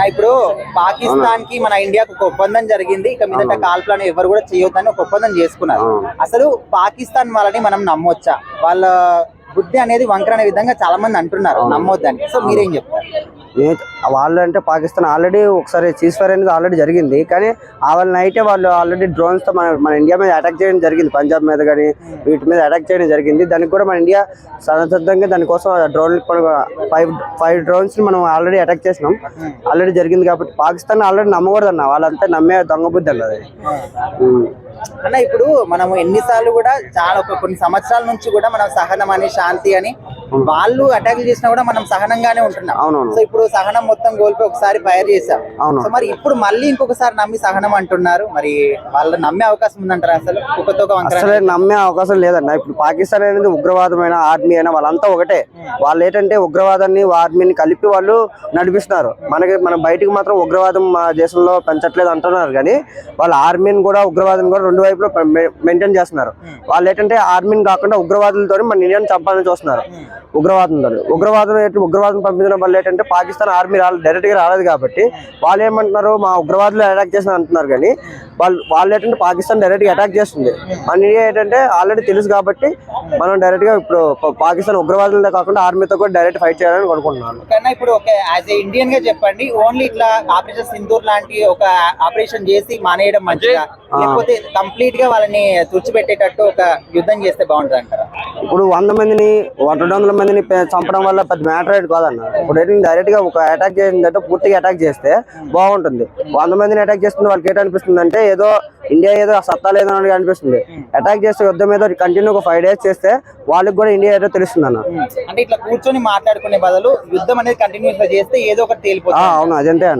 నా ఇప్పుడు పాకిస్తాన్కి మన ఇండియాకు ఒక ఒప్పందం జరిగింది. ఇక మీదట కాల్పులను ఎవరు కూడా చేయొద్దని ఒక ఒప్పందం చేసుకున్నారు. అసలు పాకిస్తాన్ వాళ్ళని మనం నమ్మొచ్చా? వాళ్ళ బుద్ధి అనేది వంకర అనే విధంగా చాలా మంది అంటున్నారు నమ్మొద్దని. సో మీరేం చెప్తారు? వాళ్ళు అంటే పాకిస్తాన్ ఆల్రెడీ ఒకసారి చీజ్ ఫైర్ అనేది ఆల్రెడీ జరిగింది. కానీ ఆ వాళ్ళ నైటే వాళ్ళు ఆల్రెడీ డ్రోన్స్తో మన మన ఇండియా మీద అటాక్ చేయడం జరిగింది. పంజాబ్ మీద కానీ వీటి మీద అటాక్ చేయడం జరిగింది. దానికి కూడా మన ఇండియా సన్నద్ధంగా దానికోసం డ్రోన్ ఫైవ్ ఫైవ్ డ్రోన్స్ని మనం ఆల్రెడీ అటాక్ చేసినాం. ఆల్రెడీ జరిగింది కాబట్టి పాకిస్తాన్ ఆల్రెడీ నమ్మకూడదు అన్న వాళ్ళంతా నమ్మే దొంగ బుద్ధి అన్నది. అన్న ఇప్పుడు మనం ఎన్నిసార్లు కూడా చాలా ఒక కొన్ని సంవత్సరాల నుంచి కూడా మనం సహనం అని శాంతి అని వాళ్ళు అటాక్ చేసినా కూడా మనం సహనంగానే ఉంటున్నాం. అవునవును. సో ఇప్పుడు సహనం మొత్తం కోల్పోయి ఒకసారి ఫైర్ చేశాం. అవును. సో మరి ఇప్పుడు మళ్ళీ ఇంకొకసారి నమ్మి సహనం అంటున్నారు. మరి వాళ్ళు నమ్మే అవకాశం ఉందంటారా అసలు? కుక్కతోక అసలే నమ్మే అవకాశం లేదన్న. ఇప్పుడు పాకిస్తాన్ అనేది ఉగ్రవాదమైన ఆర్మీ అయినా వాళ్ళంతా ఒకటే. వాళ్ళు ఏంటంటే ఉగ్రవాదాన్ని ఆర్మీని కలిపి వాళ్ళు నడిపిస్తున్నారు. మనకి మనం బయటికి మాత్రం ఉగ్రవాదం మా దేశంలో పెంచట్లేదు అంటున్నారు కానీ వాళ్ళ ఆర్మీని కూడా ఉగ్రవాదం కూడా రెండు వైపులో మెయింటైన్ చేస్తున్నారు. వాళ్ళు ఏంటంటే ఆర్మీని కాకుండా ఉగ్రవాదులతో మన ఇండియాని చంపాలని చూస్తున్నారు. ఉగ్రవాదంతో ఉగ్రవాదం ఏంటి- ఉగ్రవాదం పంపించడం వల్ల ఏంటంటే పాకిస్తాన్ ఆర్మీ రాలేదు డైరెక్ట్గా రాలేదు కాబట్టి వాళ్ళు ఏమంటున్నారు మా ఉగ్రవాదులు అటాక్ చేసిన అంటున్నారు కానీ వాళ్ళు వాళ్ళు ఏంటంటే పాకిస్తాన్ డైరెక్ట్గా అటాక్ చేస్తుంది. మన ఇండియా ఏంటంటే ఆల్రెడీ తెలుసు కాబట్టి మనం డైరెక్ట్గా ఇప్పుడు పాకిస్తాన్ ఉగ్రవాదులతో కాకుండా ఆర్మీతో కూడా డైరెక్ట్ ఫైట్ చేయాలని కోరుకుంటున్నాను. కన్నా ఇప్పుడు ఒక యాజ్ ఏ ఇండియన్గా చెప్పండి ఓన్లీ ఇట్లా ఆపరేషన్ సింధూర్ లాంటి ఒక ఆపరేషన్ చేసి మానేయడం మంచిగా లేకపోతే కంప్లీట్గా వాళ్ళని తుడిచిపెట్టేటట్టు ఒక యుద్ధం చేస్తే బాగుంటుంది అంటారా ఇప్పుడు వంద మందిని వ- రెండు వందల మందిని చంపడం వల్ల పెద్ద మ్యాటర్ అయితే కాదన్న. ఇప్పుడు ఏంటంటే డైరెక్ట్గా ఒక అటాక్ చేసిందంటే పూర్తిగా అటాక్ చేస్తే బాగుంటుంది. వంద మందిని అటాక్ చేస్తుంది వాళ్ళకి ఏంటనిపిస్తుంది అంటే ఏదో ఇండియా ఏదో సత్తా లేదో అని అనిపిస్తుంది. అటాక్ చేస్తే యుద్ధం ఏదో కంటిన్యూ ఒక ఫైవ్ డేస్ చేస్తే వాళ్ళకి కూడా ఇండియా ఏదో తెలుస్తుంది అన్న. అంటే ఇట్లా కూర్చొని మాట్లాడుకునే బదులు యుద్ధం అనేది కంటిన్యూస్గా చేస్తే ఏదో ఒకటి తేలిపోతుంది. అవును అదంతే అన్న.